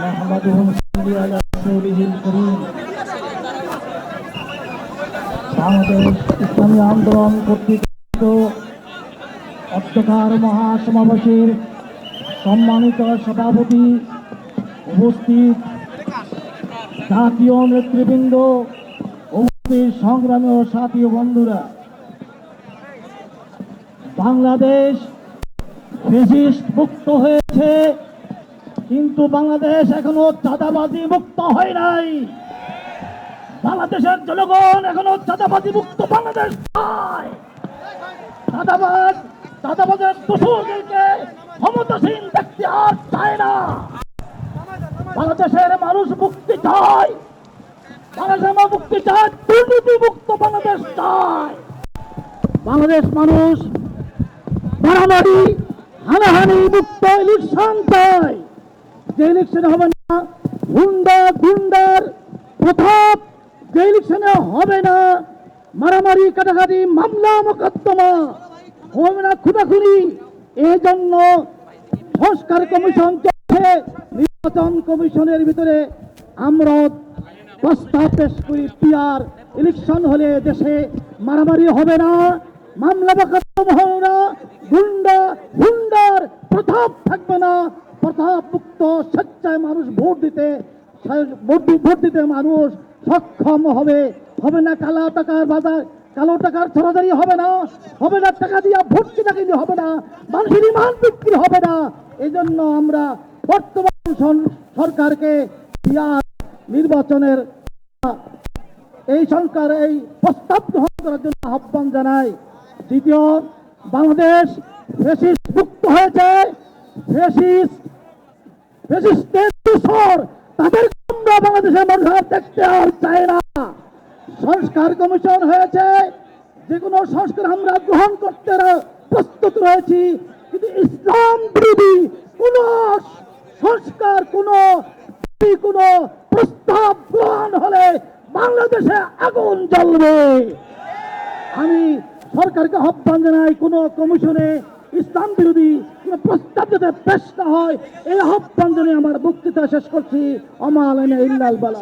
نحمده ونصلي على رسوله الكريم বাংলাদেশ ইসলামী আন্দোলন কর্তৃক আয়োজিত অধ্যকার মহাসমাবেশের সম্মানিত সভাপতি উপস্থিত জাতীয় নেতৃবৃন্দ উপস্থিত সংগ্রামী ও সাথী ও বন্ধুরা বাংলাদেশ ফেসিস্ট মুক্ত হয়েছে কিন্তু বাংলাদেশ এখনও চাঁদাবাজি মুক্ত হয় নাই। বাংলাদেশের জনগণ এখনও চাঁদাবাজি মুক্ত বাংলাদেশ চাঁদাবাজ, চাঁদাবাজের দোষরদেরকে ক্ষমতাসীন দেখতে আর চায় না। বাংলাদেশের মানুষ মুক্তি চায়। বাংলাদেশের মুক্তি চায়, দুর্নীতি মুক্ত বাংলাদেশ চায়। বাংলাদেশ মানুষ মারামারি, হানাহানি, মুক্ত ইলেকশন চায়। যে ইলেকশনে হবে না হুন্ডা গুন্ডার প্রথাপ যে ইলেকশনে হবে না, মারামারি, কাটাকাটি, মামলা, মোকদ্দমা, হবে না খুনাখুনি এই জন্য সংস্কার কমিশন চলছে। নির্বাচন কমিশনের ভিতরে আমরা প্রস্তাব পেশ করি পিয়ার ইলেকশন হলে দেশে মারামারি হবে না, মামলা, মোকদ্দমা হবে না, গুন্ডা হুন্ডার প্রতাপ থাকবে না প্রতাপ মুক্ত স্বেচ্ছায় মানুষ ভোট দিতে ভোট দিতে মানুষ সক্ষম হবে। হবে না কালা টাকার বাজার, কালো টাকার ছড়াদারি হবে না। হবে না টাকা দিয়া ভোট কিনা কিনে হবে না। মানুষের ইমান বিক্রি হবে না। এই জন্য আমরা বর্তমান সরকারকে নির্বাচনের এই সরকার এই প্রস্তাব গ্রহণ করার জন্য আহ্বান জানাই। দ্বিতীয়, বাংলাদেশ ফেসিস্ট মুক্ত হয়েছে। দূষর তাদের বাংলাদেশের মানুষ দেখতে আর চায় না। সংস্কার কমিশন হয়েছে, যে কোনো সংস্কার আমরা গ্রহণ করতে প্রস্তুত রয়েছি। কিন্তু ইসলাম বিরোধী কোন সংস্কার, কোন কোন প্রস্তাব গ্রহণ হলে বাংলাদেশে আগুন জ্বলবে। আমি সরকারকে আহ্বান জানাই, কোন কমিশনে ইসলাম বিরোধী কোন প্রস্তাব যাতে পেশ না হয়, এই আহ্বান জানিয়ে আমার বক্তৃতা শেষ করছি। অমাল ইল্লাল বালা।